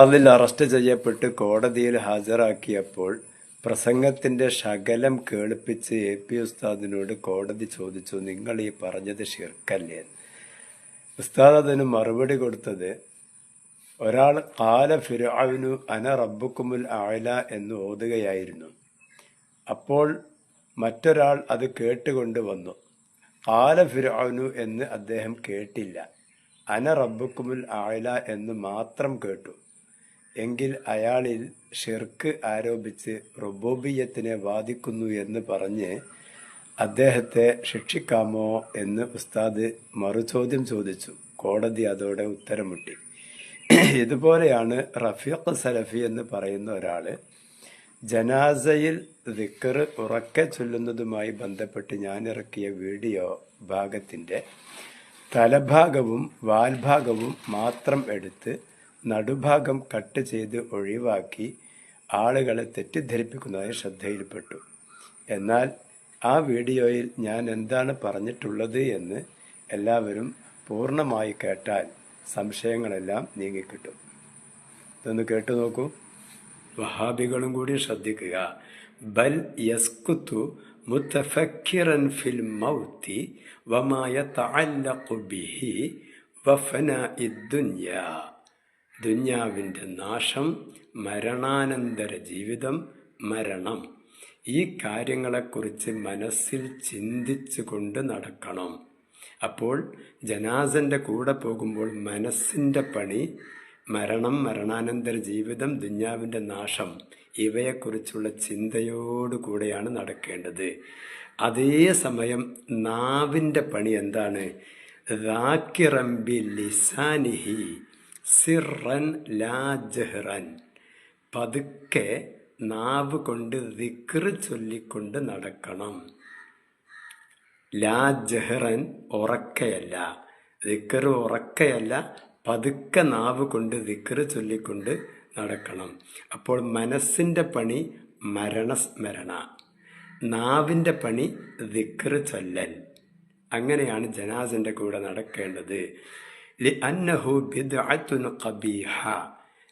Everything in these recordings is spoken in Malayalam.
അതിൽ അറസ്റ്റ് ചെയ്യപ്പെട്ട് കോടതിയിൽ ഹാജരാക്കിയപ്പോൾ പ്രസംഗത്തിന്റെ ശകലം കേളിപ്പിച്ച് എ പി ഉസ്താദിനോട് കോടതി ചോദിച്ചു നിങ്ങൾ ഈ പറഞ്ഞത് ഷിർക്കല്ലേ ഉസ്താദ് അതിന് മറുപടി കൊടുത്തത് ഒരാൾ കാല ഫിറാവിനു അന റബ്ബുക്കുമുൽ ആയില എന്ന് ഓതുകയായിരുന്നു. അപ്പോൾ മറ്റൊരാൾ അത് കേട്ടുകൊണ്ട് വന്നു കാല ഫിറാവിനു എന്ന് അദ്ദേഹം കേട്ടില്ല. അന റബ്ബുക്കുമുൽ ആയില എന്ന് മാത്രം കേട്ടു. എങ്കിൽ അയാളിൽ ഷിർക്ക് ആരോപിച്ച് റുബോബിയത്തിനെ വാദിക്കുന്നു എന്ന് പറഞ്ഞ് അദ്ദേഹത്തെ ശിക്ഷിക്കാമോ എന്ന് ഉസ്താദ് മറുചോദ്യം ചോദിച്ചു. കോടതി അതോടെ ഉത്തരമുട്ടി. ഇതുപോലെയാണ് റഫീഖ് സലഫി എന്ന് പറയുന്ന ഒരാൾ ജനാസയിൽ ദിക്കർ ഉറക്കെ ചൊല്ലുന്നതുമായി ബന്ധപ്പെട്ട് ഞാനിറക്കിയ വീഡിയോ ഭാഗത്തിന്റെ തലഭാഗവും വാൽഭാഗവും മാത്രം എടുത്ത് നടുഭാഗം കട്ട് ചെയ്ത് ഒഴിവാക്കി ആളുകളെ തെറ്റിദ്ധരിപ്പിക്കുന്നതായി ശ്രദ്ധയിൽപ്പെട്ടു. എന്നാൽ ആ വീഡിയോയിൽ ഞാൻ എന്താണ് പറഞ്ഞിട്ടുള്ളത് എന്ന് എല്ലാവരും പൂർണമായി കേട്ടാൽ സംശയങ്ങളെല്ലാം നീങ്ങിക്കിട്ടും. ഇതൊന്ന് കേട്ടു നോക്കൂ. വഹാബികളും കൂടി ശ്രദ്ധിക്കുക. ബൽ യസ്കുത്തു മുത്തഫക്കിറൻ ഫിൽ മൗത്തി വമായ തഅല്ലഖു ബിഹി വഫന ദുനിയാ. ദുന്യാവിന്റെ നാശം മരണാനന്തര ജീവിതം മരണം. ഈ കാര്യങ്ങളെക്കുറിച്ച് മനസ്സിൽ ചിന്തിച്ചു കൊണ്ട് നടക്കണം. അപ്പോൾ ജനാസന്റെ കൂടെ പോകുമ്പോൾ മനസ്സിന്റെ പണി മരണം മരണാനന്തര ജീവിതം ദുന്യാവിന്റെ നാശം ഇവയെക്കുറിച്ചുള്ള ചിന്തയോടുകൂടെയാണ് നടക്കേണ്ടത്. അതേ സമയം നാവിന്റെ പണി എന്താണ്? റാക്കിറമ്പി ലിസാനിഹി സിറൻ ലാ ജഹ്റൻ. പതുക്കെ നാവ് കൊണ്ട് ദിക്ർ ചൊല്ലിക്കൊണ്ട് നടക്കണം. ലാ ജഹ്റൻ ഉറക്കയല്ല. ദിക്ർ ഉറക്കയല്ല പതുക്കെ നാവ് കൊണ്ട് ദിക്ർ ചൊല്ലിക്കൊണ്ട് നടക്കണം. അപ്പോൾ മനസ്സിന്റെ പണി മരണസ്മരണ. നാവിന്റെ പണി ദിക്ർ ചൊല്ലൽ. അങ്ങനെയാണ് ജനാസിന്റെ കൂടെ നടക്കേണ്ടത്.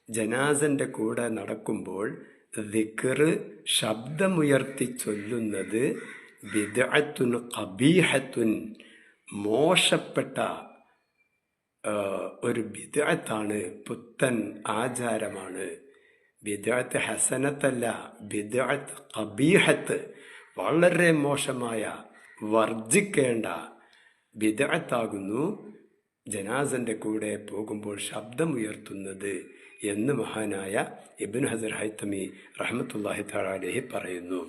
ജനാസന്റെ കൂടെ നടക്കുമ്പോൾ ദിക്ർ ശബ്ദമുയർത്തി ചൊല്ലുന്നത് ബിദ്അത്തുൻ ഖബീഹത്തുൻ മോശപ്പെട്ട ഒരു ബിദ്അത്താണ് പുത്തൻ ആചാരമാണ്. ബിദ്അത്ത് ഹസനത്തല്ല ബിദ്അത്ത് കബീഹത്ത് വളരെ മോശമായ വർജിക്കേണ്ട ബിദ്അത്താകുന്നു. ജനാസന്റെ കൂടെ പോകുമ്പോൾ ശബ്ദമുയർത്തുന്നത് എന്ന് മഹാനായ ഇബിൻ ഹസർ ഹൈത്തമി റഹ്മത്തുല്ലാഹി പറയുന്നു.